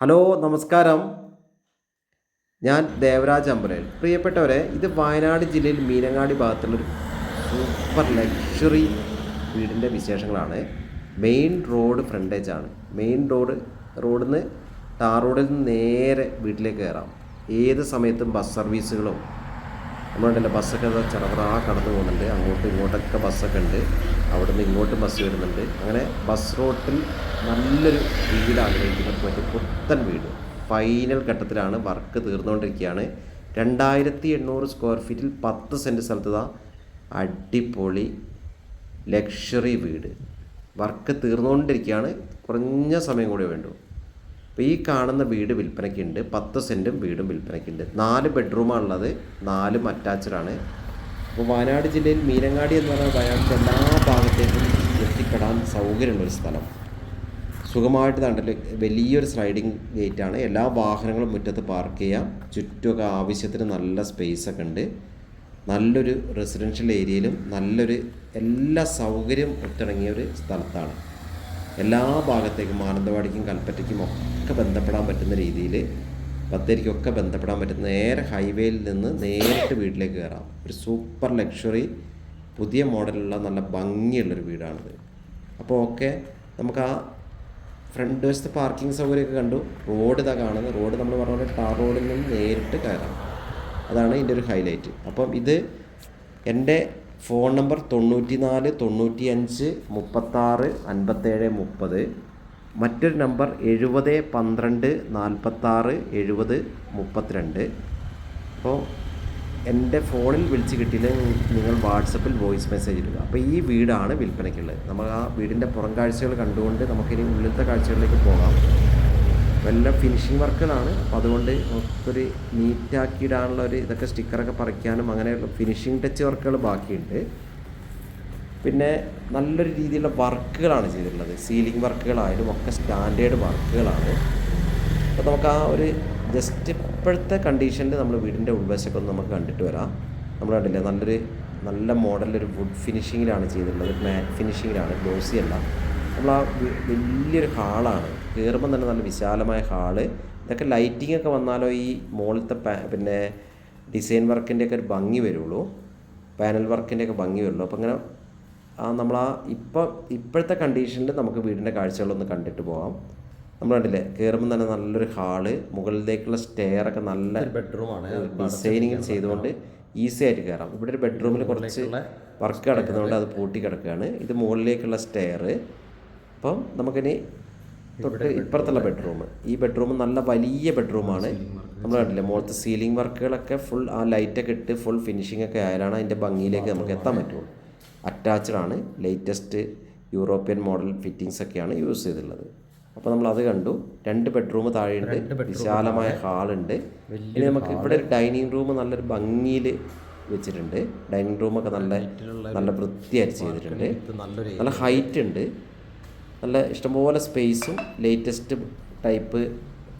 Hello നമസ്കാരം. ഞാൻ ദേവരാജ് അമ്പലൻ പ്രിയപ്പെട്ടവരെ ഇത് വയനാട് ജില്ലയിൽ മീനങ്ങാടി ഭാഗത്തുള്ളൊരു സൂപ്പർ ലക്ഷറി വീടിന്റെ വിശേഷങ്ങളാണ്. മെയിൻ റോഡ് ഫ്രണ്ടേജ് ആണ്. മെയിൻ റോഡ് റോഡിൽ നിന്ന് ടാർ റോഡിൽ നിന്ന് നേരെ വീട്ടിലേക്ക് കയറാം. ഏത് സമയത്തും ബസ് സർവീസുകളും നമ്മളുണ്ടല്ലോ ബസ്സൊക്കെ ഇതാ ചെറവറ കടന്നു പോകുന്നുണ്ട്. അങ്ങോട്ടും ഇങ്ങോട്ടൊക്കെ ബസ്സൊക്കെ ഉണ്ട്. അവിടെ നിന്ന് ഇങ്ങോട്ടും ബസ് വരുന്നുണ്ട്. അങ്ങനെ ബസ് റോട്ടിൽ നല്ലൊരു വീട് ആഗ്രഹിക്കുന്നവർക്ക് പറ്റിയ പുത്തൻ വീട്. ഫൈനൽ ഘട്ടത്തിലാണ് വർക്ക് തീർന്നുകൊണ്ടിരിക്കുകയാണ്. രണ്ടായിരത്തി എണ്ണൂറ് സ്ക്വയർ ഫീറ്റിൽ പത്ത് സെന്റ് സ്ഥലത്ത് അടിപൊളി ലക്ഷറി വീട്. വർക്ക് തീർന്നുകൊണ്ടിരിക്കുകയാണ്. കുറഞ്ഞ സമയം കൂടെ വേണ്ടു. അപ്പോൾ ഈ കാണുന്ന വീട് വിൽപ്പനയ്ക്കുണ്ട് പത്ത് സെന്റും വീടും വിൽപ്പനയ്ക്കുണ്ട് നാല് ബെഡ്റൂമാണ് ഉള്ളത്. നാലും അറ്റാച്ചഡാണ് അപ്പോൾ വയനാട് ജില്ലയിൽ മീനങ്ങാടി എന്ന് പറഞ്ഞാൽ വയനാട്ടിന്റെ എല്ലാ ഭാഗത്തേക്കും എത്തിപ്പെടാൻ സൗകര്യമുള്ളൊരു സ്ഥലം. സുഖമായിട്ട് കണ്ടിട്ട് വലിയൊരു സ്ലൈഡിങ് ഗേറ്റാണ് എല്ലാ വാഹനങ്ങളും മുറ്റത്ത് പാർക്ക് ചെയ്യാം. ചുറ്റുമൊക്കെ ആവശ്യത്തിന് നല്ല സ്പേസ് ഒക്കെ ഉണ്ട്. നല്ലൊരു റെസിഡൻഷ്യൽ ഏരിയയിലും നല്ലൊരു എല്ലാ സൗകര്യം ഒത്തിണങ്ങിയ ഒരു സ്ഥലത്താണ്. എല്ലാ ഭാഗത്തേക്കും മാനന്തവാടിക്കും കൽപ്പറ്റയ്ക്കും ഒക്കെ ബന്ധപ്പെടാൻ പറ്റുന്ന രീതിയിൽ ബത്തേരിക്കൊക്കെ ബന്ധപ്പെടാൻ പറ്റുന്ന നേരെ ഹൈവേയിൽ നിന്ന് നേരിട്ട് വീട്ടിലേക്ക് കയറാം. ഒരു സൂപ്പർ ലക്ഷറി പുതിയ മോഡലുള്ള നല്ല ഭംഗിയുള്ളൊരു വീടാണിത്. അപ്പോൾ ഓക്കെ നമുക്ക് ആ ഫ്രണ്ട് വശത്ത് പാർക്കിംഗ് സൗകര്യമൊക്കെ കണ്ടു. റോഡ് ഇതാ കാണുന്നത്. റോഡ് നമ്മൾ പറഞ്ഞ പോലെ ടാർ റോഡിൽ നിന്ന് നേരിട്ട് കയറാം. അതാണ് ഇതിന്റെ ഒരു ഹൈലൈറ്റ് അപ്പം ഇത് എന്റെ ഫോൺ നമ്പർ തൊണ്ണൂറ്റി നാല് തൊണ്ണൂറ്റി അഞ്ച് മുപ്പത്താറ് അൻപത്തേഴ് മുപ്പത്. മറ്റൊരു നമ്പർ എഴുപത് പന്ത്രണ്ട് നാൽപ്പത്താറ് എഴുപത് മുപ്പത്തിരണ്ട്. അപ്പോൾ എന്റെ ഫോണിൽ വിളിച്ച് കിട്ടിയില്ലെങ്കിൽ നിങ്ങൾ വാട്സപ്പിൽ വോയിസ് മെസ്സേജ് ഇടുക. അപ്പോൾ ഈ വീടാണ് വിൽപ്പനയ്ക്കുള്ളത്. നമ്മൾ ആ വീടിന്റെ പുറം കാഴ്ചകൾ കണ്ടുകൊണ്ട് നമുക്കിനി ഉള്ളിലത്തെ കാഴ്ചകളിലേക്ക് പോകാം. വല്ല ഫിനിഷിങ് വർക്കുകളാണ് അപ്പോൾ അതുകൊണ്ട് ഒത്തിരി നീറ്റാക്കിയിടാനുള്ള ഒരു ഇതൊക്കെ സ്റ്റിക്കറൊക്കെ പറിക്കാനും അങ്ങനെയുള്ള ഫിനിഷിങ് ടച്ച് വർക്കുകൾ ബാക്കിയുണ്ട്. പിന്നെ നല്ലൊരു രീതിയിലുള്ള വർക്കുകളാണ് ചെയ്തിട്ടുള്ളത്. സീലിംഗ് വർക്കുകളായാലും ഒക്കെ സ്റ്റാൻഡേർഡ് വർക്കുകളാണ്. അപ്പോൾ നമുക്ക് ആ ഒരു ജസ്റ്റ് ഇപ്പോഴത്തെ കണ്ടീഷനിൽ നമ്മൾ വീടിന്റെ ഉൾവശമൊക്കെ ഒന്ന് നമുക്ക് കണ്ടിട്ട് വരാം. നമ്മൾ കണ്ടില്ലേ? നല്ലൊരു നല്ല മോഡലൊരു വുഡ് ഫിനിഷിങ്ങിലാണ് ചെയ്തിട്ടുള്ളത്. മാറ്റ് ഫിനിഷിങ്ങിലാണ് ഗ്ലോസി അല്ല. നമ്മൾ ആ വലിയൊരു ഹാളാണ്. കയറുമ്പം തന്നെ നല്ല വിശാലമായ ഹാൾ ഇതൊക്കെ ലൈറ്റിംഗ് ഒക്കെ വന്നാലോ ഈ മുകളിലത്തെ പിന്നെ ഡിസൈൻ വർക്കിന്റെ ഒക്കെ ഒരു ഭംഗി വരുള്ളൂ. പാനൽ വർക്കിന്റെ ഒക്കെ ഭംഗി വരുള്ളൂ. അപ്പോൾ അങ്ങനെ ആ നമ്മൾ ആ ഇപ്പം ഇപ്പോഴത്തെ കണ്ടീഷനിൽ നമുക്ക് വീടിന്റെ കാഴ്ചകളൊന്ന് കണ്ടിട്ട് പോകാം നമ്മൾ കണ്ടില്ലേ കയറുമ്പോൾ തന്നെ നല്ലൊരു ഹാൾ മുകളിലേക്കുള്ള സ്റ്റെയർ ഒക്കെ നല്ല ബെഡ്റൂമാണ് ഡിസൈനിങ് ചെയ്തുകൊണ്ട് ഈസി ആയിട്ട് കയറാം ഇവിടെ ഒരു ബെഡ്റൂമിൽ കുറച്ച് വർക്ക് കിടക്കുന്നതുകൊണ്ട് അത് പൂട്ടി കിടക്കുകയാണ് ഇത് മുകളിലേക്കുള്ള സ്റ്റെയർ അപ്പം നമുക്കിനി തൊട്ട് ഇപ്പുറത്തുള്ള ബെഡ്റൂം ഈ ബെഡ്റൂം നല്ല വലിയ ബെഡ്റൂമാണ് നമ്മൾ കണ്ടില്ലേ മുകളിലത്തെ സീലിംഗ് വർക്കുകളൊക്കെ ഫുൾ ആ ലൈറ്റൊക്കെ ഇട്ട് ഫുൾ ഫിനിഷിംഗ് ഒക്കെ ആയാലാണ് അതിന്റെ ഭംഗിയിലേക്ക് നമുക്ക് എത്താൻ പറ്റുള്ളൂ. അറ്റാച്ച്ഡ് ആണ് ലേറ്റസ്റ്റ് യൂറോപ്യൻ മോഡൽ ഫിറ്റിങ്സ് ഒക്കെയാണ് യൂസ് ചെയ്തിട്ടുള്ളത്. അപ്പോൾ നമ്മൾ അത് കണ്ടു. രണ്ട് ബെഡ്റൂം താഴെയുണ്ട് വിശാലമായ ഹാളുണ്ട് ഇനി നമുക്ക് ഇവിടെ ഒരു ഡൈനിങ് റൂം നല്ലൊരു ഭംഗിയിൽ വെച്ചിട്ടുണ്ട്. ഡൈനിങ് റൂമൊക്കെ നല്ല നല്ല വൃത്തിയായിട്ട് ചെയ്തിട്ടുണ്ട്. നല്ല ഹൈറ്റ് ഉണ്ട്. നല്ല ഇഷ്ടംപോലെ സ്പേസും ലേറ്റസ്റ്റ് ടൈപ്പ്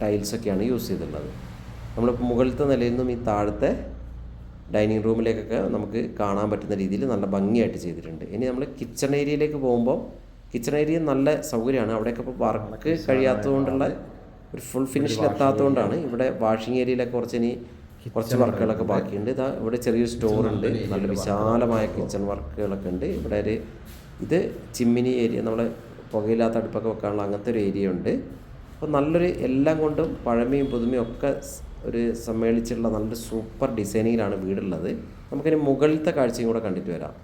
ടൈൽസൊക്കെയാണ് യൂസ് ചെയ്തിട്ടുള്ളത്. നമ്മളിപ്പോൾ മുകളിലത്തെ നിലയിൽ നിന്നും ഈ താഴത്തെ ഡൈനിങ് റൂമിലേക്കൊക്കെ നമുക്ക് കാണാൻ പറ്റുന്ന രീതിയിൽ നല്ല ഭംഗിയായിട്ട് ചെയ്തിട്ടുണ്ട്. ഇനി നമ്മൾ കിച്ചൺ ഏരിയയിലേക്ക് പോകുമ്പോൾ കിച്ചൺ ഏരിയ നല്ല സൗകര്യമാണ്. അവിടെയൊക്കെ ഇപ്പോൾ വർക്ക് കഴിയാത്തതുകൊണ്ടുള്ള ഒരു ഫുൾ ഫിനിഷിൽ എത്താത്തതുകൊണ്ടാണ് ഇവിടെ വാഷിംഗ് ഏരിയയിലൊക്കെ കുറച്ച് ഇനി കുറച്ച് വർക്കുകളൊക്കെ ബാക്കിയുണ്ട്. ഇതാ ഇവിടെ ചെറിയൊരു സ്റ്റോർ ഉണ്ട് നല്ല വിശാലമായ കിച്ചൺ വർക്കുകളൊക്കെ ഉണ്ട്. ഇവിടെ ഒരു ഇത് ചിമ്മിനി ഏരിയ നമ്മളെ പുകയില്ലാത്ത അടുപ്പൊക്കെ വെക്കാനുള്ള അങ്ങനത്തെ ഒരു ഏരിയ ഉണ്ട്. അപ്പോൾ നല്ലൊരു എല്ലാം കൊണ്ടും പഴമയും പുതുമയും ഒക്കെ ഒരു സമ്മേളിച്ചുള്ള നല്ലൊരു സൂപ്പർ ഡിസൈനിങ്ങിലാണ് വീടുള്ളത്. നമുക്കിനി മുകളിലത്തെ കാഴ്ചയും കൂടെ കണ്ടിട്ട് വരാം.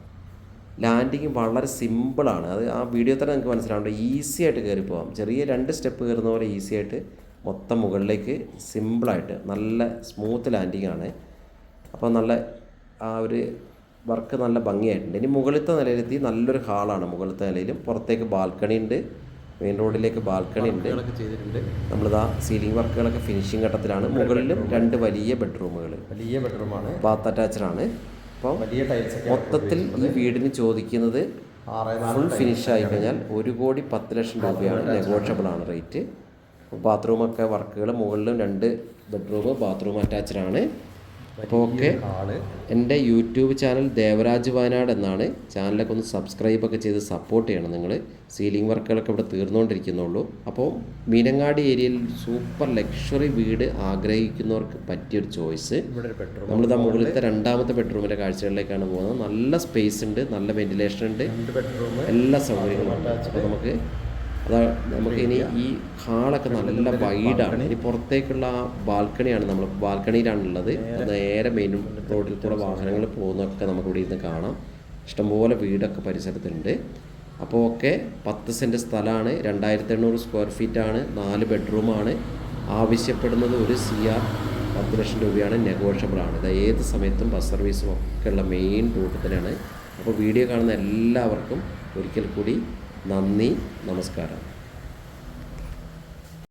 ലാൻഡിങ് വളരെ സിമ്പിളാണ് അത് ആ വീഡിയോ തന്നെ നിങ്ങൾക്ക് മനസ്സിലാവേണ്ട ഈസി ആയിട്ട് കയറി പോകാം ചെറിയ രണ്ട് സ്റ്റെപ്പ് കയറുന്ന പോലെ ഈസി ആയിട്ട് മൊത്തം മുകളിലേക്ക് സിമ്പിളായിട്ട് നല്ല സ്മൂത്ത് ലാൻഡിങ് ആണ്. അപ്പോൾ നല്ല ആ ഒരു വർക്ക് നല്ല ഭംഗിയായിട്ടുണ്ട്. ഇനി മുകളിലത്തെ നിലയിലെത്തി നല്ലൊരു ഹാളാണ്. മുകളിലത്തെ നിലയിലും പുറത്തേക്ക് ബാൽക്കണി ഉണ്ട്. മെയിൻ റോഡിലേക്ക് ബാൽക്കണി ഉണ്ട്. നമ്മളിതാ സീലിംഗ് വർക്കുകളൊക്കെ ഫിനിഷിംഗ് ഘട്ടത്തിലാണ്. മുകളിലും രണ്ട് വലിയ ബെഡ്റൂമുകൾ. വലിയ ബെഡ്റൂമാണ്. ബാത്ത് അറ്റാച്ച്ഡ് ആണ് അപ്പോൾ വലിയ ടൈൽസ് മൊത്തത്തിൽ ഈ വീടിന് ചോദിക്കുന്നത് ഫുൾ ഫിനിഷ് ആയി കഴിഞ്ഞാൽ ഒരു കോടി പത്ത് ലക്ഷം രൂപയാണ് നെഗോഷ്യബിൾ ആണ് റേറ്റ് ബാത്റൂമൊക്കെ വർക്കുകൾ മുകളിലും രണ്ട് ബെഡ്റൂം ബാത്റൂം അറ്റാച്ച്ഡ് ആണ്. അപ്പോൾ ഓക്കെ എന്റെ യൂട്യൂബ് ചാനൽ ദേവരാജ് വയനാട് എന്നാണ്. ചാനലൊക്കെ ഒന്ന് സബ്സ്ക്രൈബൊക്കെ ചെയ്ത് സപ്പോർട്ട് ചെയ്യണം നിങ്ങൾ സീലിംഗ് വർക്കുകളൊക്കെ ഇവിടെ തീർന്നുകൊണ്ടിരിക്കുന്നുള്ളൂ അപ്പോൾ മീനങ്ങാടി ഏരിയയിൽ സൂപ്പർ ലക്ഷറി വീട് ആഗ്രഹിക്കുന്നവർക്ക് പറ്റിയൊരു ചോയ്സ് ഇവിടെ ഇതാ നമ്മളിതാ മുകളിലത്തെ രണ്ടാമത്തെ ബെഡ്റൂമിന്റെ കാഴ്ചകളിലേക്കാണ് പോകുന്നത്. നല്ല സ്പേസ് ഉണ്ട് നല്ല വെന്റിലേഷൻ ഉണ്ട്. എല്ലാ സൗകര്യങ്ങളും ഉണ്ട്. അപ്പോൾ നമുക്ക് അതാ നമുക്ക് ഇനി ഈ ഹാളൊക്കെ നല്ല വൈഡാണ് ഇനി പുറത്തേക്കുള്ള ആ ബാൽക്കണിയാണ് നമ്മൾ ബാൽക്കണിയിലാണുള്ളത് അത് നേരെ മെയിൻ റോഡിൽ കൂടെ വാഹനങ്ങൾ പോകുന്നതൊക്കെ നമുക്ക് ഇവിടെ ഇരുന്ന് കാണാം. ഇഷ്ടംപോലെ വീടൊക്കെ പരിസരത്തുണ്ട് അപ്പോൾ ഒക്കെ പത്ത് സെന്റ് സ്ഥലമാണ്. രണ്ടായിരത്തി എണ്ണൂറ് സ്ക്വയർ ഫീറ്റാണ് നാല് ബെഡ്റൂമാണ് ആവശ്യപ്പെടുന്നത് ഒരു സി ആർ പത്ത് ലക്ഷം രൂപയാണ്. നെഗോഷ്യബിൾ ആണ്. ഇത് ഏത് സമയത്തും ബസ് സർവീസും ഒക്കെ ഉള്ള മെയിൻ റൂട്ട് തന്നെയാണ്. അപ്പോൾ വീഡിയോ കാണുന്ന എല്ലാവർക്കും ഒരിക്കൽ കൂടി നന്ദി നമസ്കാരം.